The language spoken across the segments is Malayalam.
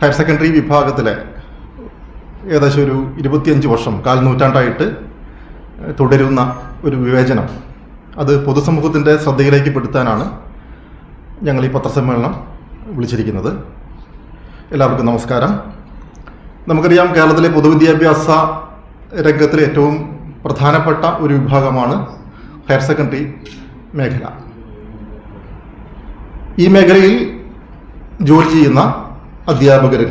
ഹയർ സെക്കൻഡറി വിഭാഗത്തിലെ ഏകദേശം ഒരു ഇരുപത്തിയഞ്ച് വർഷം കാൽ നൂറ്റാണ്ടായിട്ട് തുടരുന്ന ഒരു വിവേചനം. അത് പൊതുസമൂഹത്തിന്റെ ശ്രദ്ധയിലേക്ക് പെടുത്താനാണ് ഞങ്ങൾ ഈ പത്രസമ്മേളനം വിളിച്ചിരിക്കുന്നത്. എല്ലാവർക്കും നമസ്കാരം. നമുക്കറിയാം കേരളത്തിലെ പൊതുവിദ്യാഭ്യാസ രംഗത്തിലെ ഏറ്റവും പ്രധാനപ്പെട്ട ഒരു വിഭാഗമാണ് ഹയർ സെക്കൻഡറി മേഖല. ഈ മേഖലയിൽ ജോലി ചെയ്യുന്ന അധ്യാപകരിൽ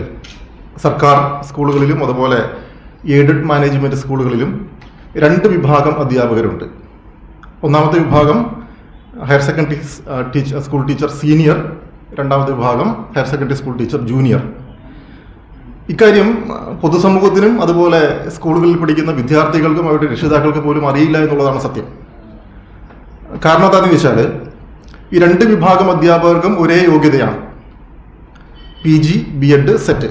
സർക്കാർ സ്കൂളുകളിലും അതുപോലെ എയ്ഡഡ് മാനേജ്മെന്റ് സ്കൂളുകളിലും രണ്ട് വിഭാഗം അധ്യാപകരുണ്ട്. ഒന്നാമത്തെ വിഭാഗം higher secondary teacher school teacher senior രണ്ടാമത്തെ വിഭാഗം higher secondary school teacher junior. ഇക്കാര്യം പൊതുസമൂഹത്തിനും അതുപോലെ സ്കൂളുകളിൽ പഠിക്കുന്ന വിദ്യാർത്ഥികൾക്കും അവരുടെ രക്ഷിതാക്കൾക്ക് പോലും അറിയില്ല എന്നുള്ളതാണ് സത്യം. കാരണം എന്താണെന്ന് വെച്ചാൽ ഈ രണ്ട് വിഭാഗം അധ്യാപകർക്കും ഒരേ യോഗ്യതയാണ്. P G B Ed SET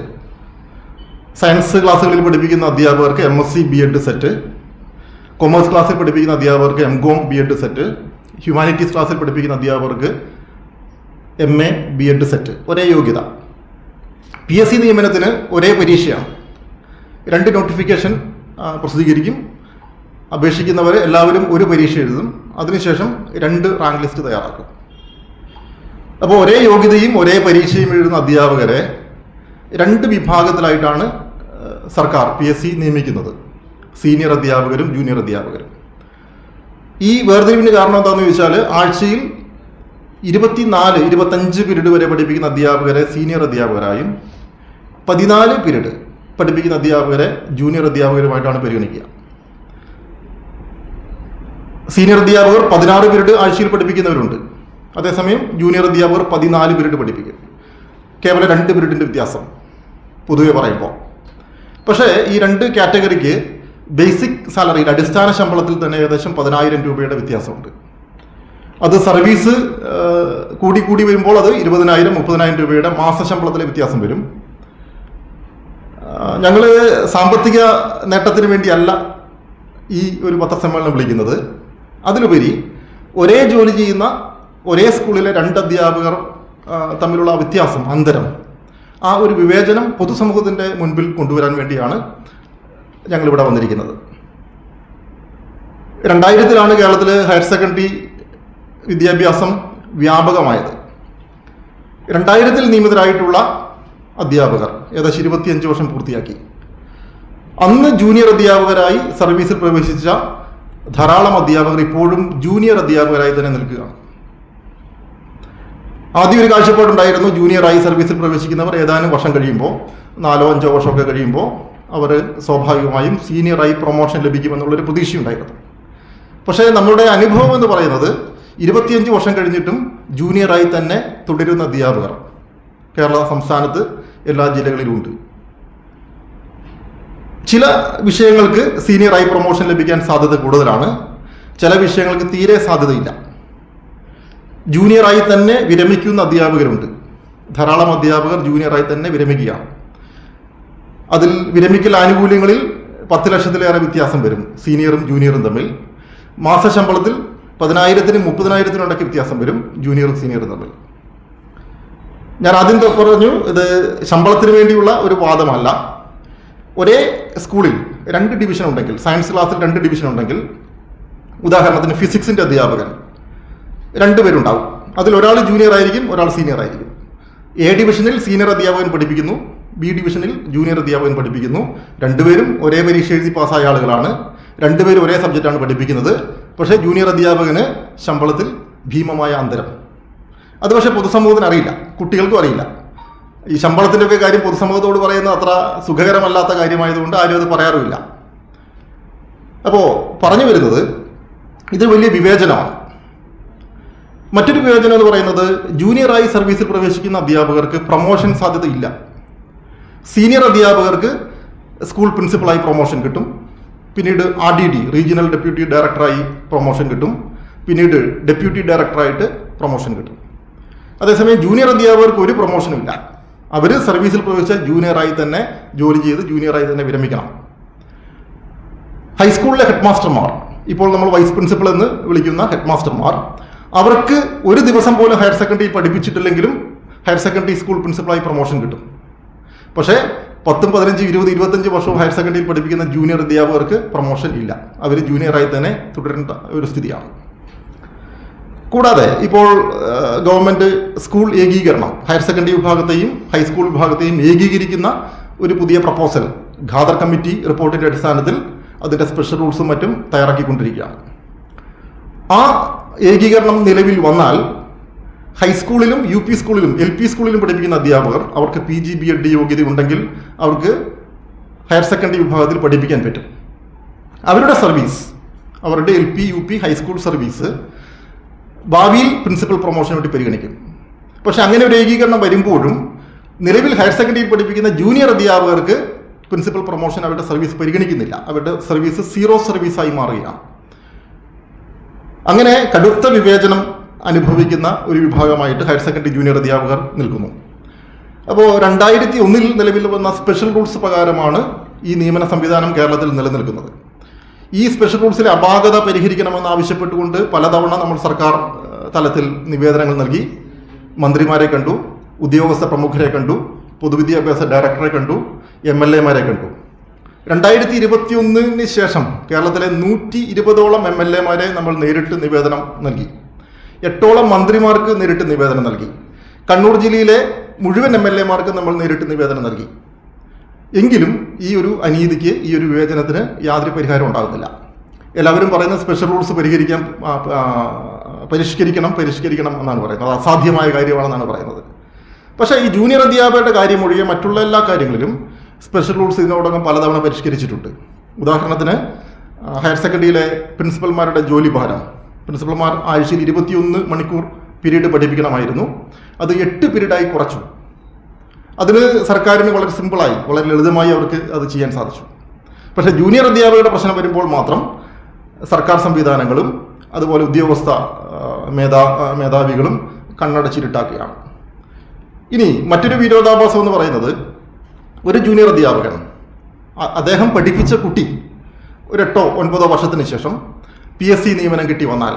science ക്ലാസ്സുകളിൽ പഠിപ്പിക്കുന്ന അധ്യാപകർക്ക് M S C B Ed SET commerce ക്ലാസ്സിൽ പഠിപ്പിക്കുന്ന അധ്യാപകർക്ക് M Com B Ed SET humanities ക്ലാസ്സിൽ പഠിപ്പിക്കുന്ന അധ്യാപകർക്ക് M A B Ed SET ഒരേ യോഗ്യത. പി എസ് സി നിയമനത്തിന് ഒരേ പരീക്ഷയാണ്. രണ്ട് നോട്ടിഫിക്കേഷൻ പ്രസിദ്ധീകരിക്കും. അപേക്ഷിക്കുന്നവർ എല്ലാവരും ഒരു പരീക്ഷ എഴുതും. അതിനുശേഷം രണ്ട് റാങ്ക് ലിസ്റ്റ് തയ്യാറാക്കും. അപ്പോൾ ഒരേ യോഗ്യതയും ഒരേ പരീക്ഷയും എഴുതുന്ന അധ്യാപകരെ രണ്ട് വിഭാഗത്തിലായിട്ടാണ് സർക്കാർ പി എസ് സി നിയമിക്കുന്നത്. സീനിയർ അധ്യാപകരും ജൂനിയർ അധ്യാപകരും. ഈ വേർതിരിവിന് കാരണം എന്താണെന്ന് ചോദിച്ചാൽ ആഴ്ചയിൽ ഇരുപത്തിനാല് ഇരുപത്തഞ്ച് പീരീഡ് വരെ പഠിപ്പിക്കുന്ന അധ്യാപകരെ സീനിയർ അധ്യാപകരായും പതിനാല് പീരീഡ് പഠിപ്പിക്കുന്ന അധ്യാപകരെ ജൂനിയർ അധ്യാപകരുമായിട്ടാണ് പരിഗണിക്കുക. സീനിയർ അധ്യാപകർ പതിനാറ് പീരീഡ് ആഴ്ചയിൽ പഠിപ്പിക്കുന്നവരുണ്ട്. അതേസമയം ജൂനിയർ അധ്യാപകർ പതിനാല് പീരീഡ് പഠിപ്പിക്കും. കേവലം രണ്ട് പീരീഡിന്റെ വ്യത്യാസം പൊതുവെ പറയുമ്പോൾ. പക്ഷേ ഈ രണ്ട് കാറ്റഗറിക്ക് ബേസിക് സാലറിയിൽ അടിസ്ഥാന ശമ്പളത്തിൽ തന്നെ ഏകദേശം പതിനായിരം രൂപയുടെ വ്യത്യാസമുണ്ട്. അത് സർവീസ് കൂടി കൂടി വരുമ്പോൾ അത് ഇരുപതിനായിരം മുപ്പതിനായിരം രൂപയുടെ മാസ ശമ്പളത്തിലെ വ്യത്യാസം വരും. ഞങ്ങൾ സാമ്പത്തിക നേട്ടത്തിന് വേണ്ടിയല്ല ഈ ഒരു പത്രസമ്മേളനം വിളിക്കുന്നത്. അതിലുപരി ഒരേ ജോലി ചെയ്യുന്ന ഒരേ സ്കൂളിലെ രണ്ട് അധ്യാപകർ തമ്മിലുള്ള വ്യത്യാസം അന്തരം. ആ ഒരു വിവേചനം പൊതുസമൂഹത്തിന്റെ മുൻപിൽ കൊണ്ടുവരാൻ വേണ്ടിയാണ് ഞങ്ങളിവിടെ വന്നിരിക്കുന്നത്. രണ്ടായിരത്തിലാണ് കേരളത്തിൽ ഹയർ സെക്കൻഡറി വിദ്യാഭ്യാസം വ്യാപകമായത്. രണ്ടായിരത്തിൽ നിയമിതരായിട്ടുള്ള അധ്യാപകർ ഏകദേശം ഇരുപത്തിയഞ്ച് വർഷം പൂർത്തിയാക്കി. അന്ന് ജൂനിയർ അധ്യാപകരായി സർവീസിൽ പ്രവേശിച്ച ധാരാളം അധ്യാപകർ ഇപ്പോഴും ജൂനിയർ അധ്യാപകരായി തന്നെ നിൽക്കുകയാണ്. ആദ്യം ഒരു കാഴ്ചപ്പാടുണ്ടായിരുന്നു ജൂനിയറായി സർവീസിൽ പ്രവേശിക്കുന്നവർ ഏതാനും വർഷം കഴിയുമ്പോൾ നാലോ അഞ്ചോ വർഷമൊക്കെ കഴിയുമ്പോൾ അവർ സ്വാഭാവികമായും സീനിയറായി പ്രൊമോഷൻ ലഭിക്കുമെന്നുള്ളൊരു പ്രതീക്ഷയുണ്ടായിരുന്നു. പക്ഷേ നമ്മുടെ അനുഭവം എന്ന് പറയുന്നത് ഇരുപത്തിയഞ്ച് വർഷം കഴിഞ്ഞിട്ടും ജൂനിയറായി തന്നെ തുടരുന്ന അധ്യാപകർ കേരള സംസ്ഥാനത്ത് എല്ലാ ജില്ലകളിലും ഉണ്ട് ചില വിഷയങ്ങൾക്ക് സീനിയറായി പ്രൊമോഷൻ ലഭിക്കാൻ സാധ്യത കൂടുതലാണ്. ചില വിഷയങ്ങൾക്ക് തീരെ സാധ്യതയില്ല. ജൂനിയറായി തന്നെ വിരമിക്കുന്ന അധ്യാപകരുണ്ട്. ധാരാളം അധ്യാപകർ ജൂനിയറായി തന്നെ വിരമിക്കുകയാണ്. അതിൽ വിരമിക്കൽ ആനുകൂല്യങ്ങളിൽ പത്ത് ലക്ഷത്തിലേറെ വ്യത്യാസം വരും. സീനിയറും ജൂനിയറും തമ്മിൽ. മാസശമ്പളത്തിൽ പതിനായിരത്തിനും മുപ്പതിനായിരത്തിനും ഇടയ്ക്ക് വ്യത്യാസം വരും ജൂനിയറും സീനിയറും തമ്മിൽ. ഞാൻ ആദ്യം പറഞ്ഞു ഇത് ശമ്പളത്തിന് വേണ്ടിയുള്ള ഒരു വാദമല്ല. ഒരേ സ്കൂളിൽ രണ്ട് ഡിവിഷൻ ഉണ്ടെങ്കിൽ സയൻസ് ക്ലാസ്സിൽ രണ്ട് ഡിവിഷൻ ഉണ്ടെങ്കിൽ ഉദാഹരണത്തിന് ഫിസിക്സിന്റെ അധ്യാപകൻ രണ്ടുപേരുണ്ടാവും. അതിൽ ഒരാൾ ജൂനിയർ ആയിരിക്കും ഒരാൾ സീനിയർ ആയിരിക്കും. എ ഡിവിഷനിൽ സീനിയർ അധ്യാപകൻ പഠിപ്പിക്കുന്നു ബി ഡിവിഷനിൽ ജൂനിയർ അധ്യാപകൻ പഠിപ്പിക്കുന്നു. രണ്ടുപേരും ഒരേ പരീക്ഷ എഴുതി പാസ്സായ ആളുകളാണ്. രണ്ടുപേരും ഒരേ സബ്ജക്റ്റാണ് പഠിപ്പിക്കുന്നത്. പക്ഷേ ജൂനിയർ അധ്യാപകന് ശമ്പളത്തിൽ ഭീമമായ അന്തരം. അത് പക്ഷേ പൊതുസമൂഹത്തിന് അറിയില്ല. കുട്ടികൾക്കും അറിയില്ല. ഈ ശമ്പളത്തിന്റെയൊക്കെ കാര്യം പൊതുസമൂഹത്തോട് പറയുന്നത് അത്ര സുഖകരമല്ലാത്ത കാര്യമായതുകൊണ്ട് ആരും അത് പറയാറുമില്ല. അപ്പോൾ പറഞ്ഞു വരുന്നത് ഇത് വലിയ വിവേചനമാണ്. മറ്റൊരു വിവേചനം എന്ന് പറയുന്നത് ജൂനിയറായി സർവീസിൽ പ്രവേശിക്കുന്ന അധ്യാപകർക്ക് പ്രൊമോഷൻ സാധ്യതയില്ല. സീനിയർ അധ്യാപകർക്ക് സ്കൂൾ പ്രിൻസിപ്പളായി പ്രൊമോഷൻ കിട്ടും. പിന്നീട് R D D regional deputy ഡയറക്ടറായി പ്രൊമോഷൻ കിട്ടും. പിന്നീട് ഡെപ്യൂട്ടി ഡയറക്ടറായിട്ട് പ്രൊമോഷൻ കിട്ടും. അതേസമയം ജൂനിയർ അധ്യാപകർക്ക് ഒരു പ്രൊമോഷനും ഇല്ല. അവർ സർവീസിൽ പ്രവേശിച്ച ജൂനിയറായി തന്നെ ജോലി ചെയ്ത് ജൂനിയറായി തന്നെ വിരമിക്കണം. ഹൈസ്കൂളിലെ ഹെഡ് മാസ്റ്റർമാർ ഇപ്പോൾ നമ്മൾ വൈസ് പ്രിൻസിപ്പൾ എന്ന് വിളിക്കുന്ന ഹെഡ് മാസ്റ്റർമാർ അവർക്ക് ഒരു ദിവസം പോലും ഹയർ സെക്കൻഡറി പഠിപ്പിച്ചിട്ടില്ലെങ്കിലും ഹയർ സെക്കൻഡറി സ്കൂൾ പ്രിൻസിപ്പളായി പ്രൊമോഷൻ കിട്ടും. പക്ഷേ പത്തും പതിനഞ്ച് ഇരുപത് ഇരുപത്തഞ്ച് വർഷവും ഹയർ സെക്കൻഡറിയിൽ പഠിപ്പിക്കുന്ന ജൂനിയർ അധ്യാപകർക്ക് പ്രൊമോഷൻ ഇല്ല. അവർ ജൂനിയറായി തന്നെ തുടരേണ്ട ഒരു സ്ഥിതിയാണ്. കൂടാതെ ഇപ്പോൾ ഗവൺമെന്റ് സ്കൂൾ ഏകീകരണം ഹയർ സെക്കൻഡറി വിഭാഗത്തെയും ഹൈസ്കൂൾ വിഭാഗത്തെയും ഏകീകരിക്കുന്ന ഒരു പുതിയ പ്രപ്പോസൽ ഖാദർ കമ്മിറ്റി റിപ്പോർട്ടിന്റെ അടിസ്ഥാനത്തിൽ അതിന്റെ സ്പെഷ്യൽ റൂൾസും മറ്റും തയ്യാറാക്കിക്കൊണ്ടിരിക്കുകയാണ്. ആ ഏകീകരണം നിലവിൽ വന്നാൽ ഹൈസ്കൂളിലും യു പി സ്കൂളിലും എൽ പി സ്കൂളിലും പഠിപ്പിക്കുന്ന അധ്യാപകർ അവർക്ക് പി ജി ബി എഡ് യോഗ്യത ഉണ്ടെങ്കിൽ അവർക്ക് ഹയർ സെക്കൻഡറി വിഭാഗത്തിൽ പഠിപ്പിക്കാൻ പറ്റും. അവരുടെ സർവീസ് അവരുടെ L P U P high school service ഭാവിയിൽ പ്രിൻസിപ്പൽ പ്രൊമോഷന് വേണ്ടി പരിഗണിക്കും. പക്ഷെ അങ്ങനെ ഒരു ഏകീകരണം വരുമ്പോഴും നിലവിൽ ഹയർ സെക്കൻഡറിയിൽ പഠിപ്പിക്കുന്ന ജൂനിയർ അധ്യാപകർക്ക് പ്രിൻസിപ്പൽ പ്രൊമോഷൻ അവരുടെ സർവീസ് പരിഗണിക്കുന്നില്ല. അവരുടെ സർവീസ് സീറോ സർവീസായി മാറുകയാണ്. അങ്ങനെ കടുത്ത വിവേചനം അനുഭവിക്കുന്ന ഒരു വിഭാഗമായിട്ട് ഹയർ സെക്കൻഡറി ജൂനിയർ അധ്യാപകർ നിൽക്കുന്നു. അപ്പോൾ രണ്ടായിരത്തി ഒന്നിൽ നിലവിൽ വന്ന സ്പെഷ്യൽ റൂൾസ് പ്രകാരമാണ് ഈ നിയമന സംവിധാനം കേരളത്തിൽ നിലനിൽക്കുന്നത്. ഈ സ്പെഷ്യൽ റൂൾസിലെ അപാകത പരിഹരിക്കണമെന്ന് ആവശ്യപ്പെട്ടുകൊണ്ട് പലതവണ നമ്മൾ സർക്കാർ തലത്തിൽ നിവേദനങ്ങൾ നൽകി. മന്ത്രിമാരെ കണ്ടു ഉദ്യോഗസ്ഥ പ്രമുഖരെ കണ്ടു പൊതുവിദ്യാഭ്യാസ ഡയറക്ടറെ കണ്ടു എം എൽ എമാരെ കണ്ടു. രണ്ടായിരത്തി ഇരുപത്തി ഒന്നിന് ശേഷം കേരളത്തിലെ നൂറ്റി ഇരുപതോളം എം എൽ എമാരെ നമ്മൾ നേരിട്ട് നിവേദനം നൽകി. എട്ടോളം മന്ത്രിമാർക്ക് നേരിട്ട് നിവേദനം നൽകി. കണ്ണൂർ ജില്ലയിലെ മുഴുവൻ എം എൽ എമാർക്ക് നമ്മൾ നേരിട്ട് നിവേദനം നൽകി. എങ്കിലും ഈ ഒരു അനീതിക്ക് ഈ ഒരു വിവേചനത്തിന് യാതൊരു പരിഹാരം ഉണ്ടാകുന്നില്ല. എല്ലാവരും പറയുന്ന സ്പെഷ്യൽ റൂൾസ് പരിഹരിക്കാൻ പരിഷ്കരിക്കണം പരിഷ്കരിക്കണം എന്നാണ് പറയുന്നത്. അസാധ്യമായ കാര്യമാണെന്നാണ് പറയുന്നത്. പക്ഷേ ഈ ജൂനിയർ അധ്യാപകരുടെ കാര്യം ഒഴികെ മറ്റുള്ള എല്ലാ കാര്യങ്ങളിലും സ്പെഷ്യൽ റൂൾസ് ഇതിനോടകം പലതവണ പരിഷ്കരിച്ചിട്ടുണ്ട്. ഉദാഹരണത്തിന് ഹയർ സെക്കൻഡറിയിലെ പ്രിൻസിപ്പൽമാരുടെ ജോലി ഭാരം. പ്രിൻസിപ്പൽമാർ ആഴ്ചയിൽ ഇരുപത്തിയൊന്ന് മണിക്കൂർ പീരീഡ് പഠിപ്പിക്കണമായിരുന്നു. അത് എട്ട് പീരീഡായി കുറച്ചു. അതിന് സർക്കാരിന് വളരെ സിമ്പിളായി വളരെ ലളിതമായി അവർക്ക് അത് ചെയ്യാൻ സാധിച്ചു. പക്ഷേ ജൂനിയർ അധ്യാപകരുടെ പ്രശ്നം വരുമ്പോൾ മാത്രം സർക്കാർ സംവിധാനങ്ങളും അതുപോലെ ഉദ്യോഗസ്ഥ മേധാ മേധാവികളും കണ്ണടച്ചിരുട്ടാക്കുകയാണ്. ഇനി മറ്റൊരു വിരോധാഭാസം എന്ന് പറയുന്നത് ഒരു ജൂനിയർ അധ്യാപകൻ. അദ്ദേഹം പഠിപ്പിച്ച കുട്ടി ഒരു എട്ടോ ഒൻപതോ വർഷത്തിന് ശേഷം പി എസ് സി നിയമനം കിട്ടി വന്നാൽ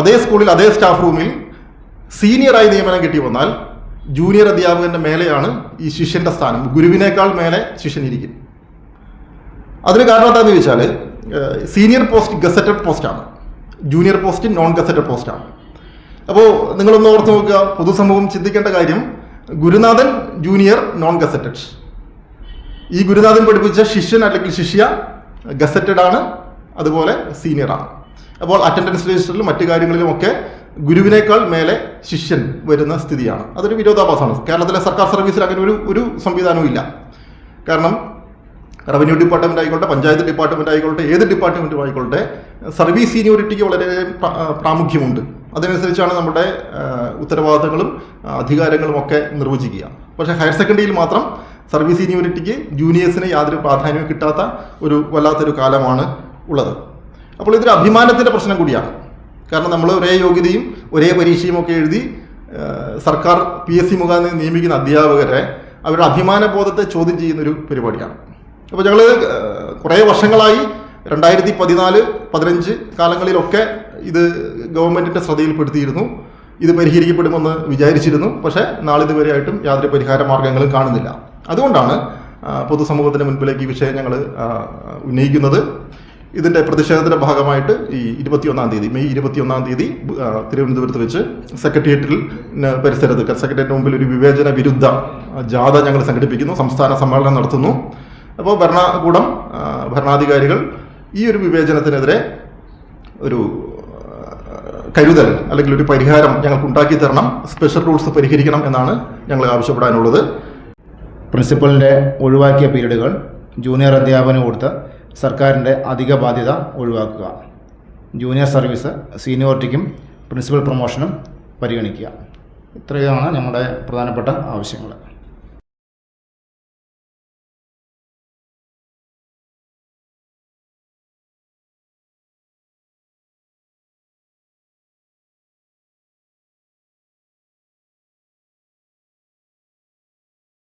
അതേ സ്കൂളിൽ അതേ സ്റ്റാഫ് റൂമിൽ സീനിയറായി നിയമനം കിട്ടി വന്നാൽ ജൂനിയർ അധ്യാപകന്റെ മേലെയാണ് ഈ ശിഷ്യന്റെ സ്ഥാനം. ഗുരുവിനേക്കാൾ മേലെ ശിഷ്യൻ ഇരിക്കും. അതിന് കാരണം എന്താണെന്ന് ചോദിച്ചാൽ സീനിയർ പോസ്റ്റ് ഗസറ്റഡ് പോസ്റ്റാണ് ജൂനിയർ പോസ്റ്റ് നോൺ ഗസറ്റഡ് പോസ്റ്റാണ് അപ്പോൾ നിങ്ങളൊന്ന് ഓർത്ത് നോക്കുക പൊതുസമൂഹം ചിന്തിക്കേണ്ട കാര്യം ഗുരുനാഥൻ ജൂനിയർ നോൺ ഗസറ്റഡ് ഈ ഗുരുനാഥൻ പഠിപ്പിച്ച ശിഷ്യൻ അല്ലെങ്കിൽ ശിഷ്യ ഗസറ്റഡ് ആണ് അതുപോലെ സീനിയർ ആണ്. അപ്പോൾ അറ്റൻഡൻസ് രജിസ്റ്ററിലും മറ്റു കാര്യങ്ങളിലും ഒക്കെ ഗുരുവിനേക്കാൾ മേലെ ശിഷ്യൻ വരുന്ന സ്ഥിതിയാണ്. അതൊരു വിരോധാഭാസമാണ്. കേരളത്തിലെ സർക്കാർ സർവീസിൽ അങ്ങനെ ഒരു ഒരു സംവിധാനവും ഇല്ല. കാരണം റവന്യൂ ഡിപ്പാർട്ട്മെന്റ് ആയിക്കോട്ടെ പഞ്ചായത്ത് ഡിപ്പാർട്ട്മെന്റ് ആയിക്കോട്ടെ ഏത് ഡിപ്പാർട്ട്മെന്റും ആയിക്കോട്ടെ സർവീസ് സീനിയോറിറ്റിക്ക് വളരെ പ്രാമുഖ്യമുണ്ട്. അതിനനുസരിച്ചാണ് നമ്മുടെ ഉത്തരവാദിത്തങ്ങളും അധികാരങ്ങളും ഒക്കെ നിർവചിക്കുക. പക്ഷേ ഹയർ സെക്കൻഡറിയിൽ മാത്രം സർവീസ് സീനിയോറിറ്റിക്ക് ജൂനിയേഴ്സിന് യാതൊരു പ്രാധാന്യവും കിട്ടാത്ത ഒരു വല്ലാത്തൊരു കാലമാണ് ഉള്ളത്. അപ്പോൾ ഇതൊരു അഭിമാനത്തിന്റെ പ്രശ്നം കൂടിയാണ്. കാരണം നമ്മൾ ഒരേ യോഗ്യതയും ഒരേ പരീക്ഷയും ഒക്കെ എഴുതി സർക്കാർ പി എസ് സി മുഖാന്തരം നിയമിക്കുന്ന അധ്യാപകരെ അവരുടെ അഭിമാനബോധത്തെ ചോദ്യം ചെയ്യുന്ന ഒരു പരിപാടിയാണ്. അപ്പോൾ ഞങ്ങൾ കുറേ വർഷങ്ങളായി രണ്ടായിരത്തി പതിനാല് പതിനഞ്ച് കാലങ്ങളിലൊക്കെ ഇത് ഗവൺമെന്റിന്റെ ശ്രദ്ധയിൽപ്പെടുത്തിയിരുന്നു. ഇത് പരിഹരിക്കപ്പെടുമെന്ന് വിചാരിച്ചിരുന്നു. പക്ഷേ നാളിതുവരെയായിട്ടും യാതൊരു പരിഹാര മാർഗങ്ങളും കാണുന്നില്ല. അതുകൊണ്ടാണ് പൊതുസമൂഹത്തിന് മുൻപിലേക്ക് ഈ വിഷയം ഞങ്ങൾ ഉന്നയിക്കുന്നത്. ഇതിന്റെ പ്രതിഷേധത്തിന്റെ ഭാഗമായിട്ട് ഈ ഇരുപത്തിയൊന്നാം തീയതി മെയ് ഇരുപത്തിയൊന്നാം തീയതി തിരുവനന്തപുരത്ത് വെച്ച് സെക്രട്ടേറിയറ്റിൽ പരിസരത്ത് സെക്രട്ടേറിയറ്റിന് മുമ്പിൽ ഒരു വിവേചന വിരുദ്ധ ജാഥ ഞങ്ങൾ സംഘടിപ്പിക്കുന്നു സംസ്ഥാന സമ്മേളനം നടത്തുന്നു. അപ്പോൾ ഭരണകൂടം ഭരണാധികാരികൾ ഈ ഒരു വിവേചനത്തിനെതിരെ ഒരു കരുതൽ അല്ലെങ്കിൽ ഒരു പരിഹാരം ഞങ്ങൾക്ക് ഉണ്ടാക്കി തരണം സ്പെഷ്യൽ റൂൾസ് പരിഹരിക്കണം എന്നാണ് ഞങ്ങൾ ആവശ്യപ്പെടാനുള്ളത്. പ്രിൻസിപ്പലിന്റെ ഒഴിവാക്കിയ പീരീഡുകൾ ജൂനിയർ അധ്യാപനം കൊടുത്ത് സർക്കാരിന്റെ അധിക ബാധ്യത ഒഴിവാക്കുക. ജൂനിയർ സർവീസ് സീനിയോറിറ്റിക്കും പ്രിൻസിപ്പൽ പ്രൊമോഷനും പരിഗണിക്കുക. ഇത്രയാണ് നമ്മുടെ പ്രധാനപ്പെട്ട ആവശ്യങ്ങൾ.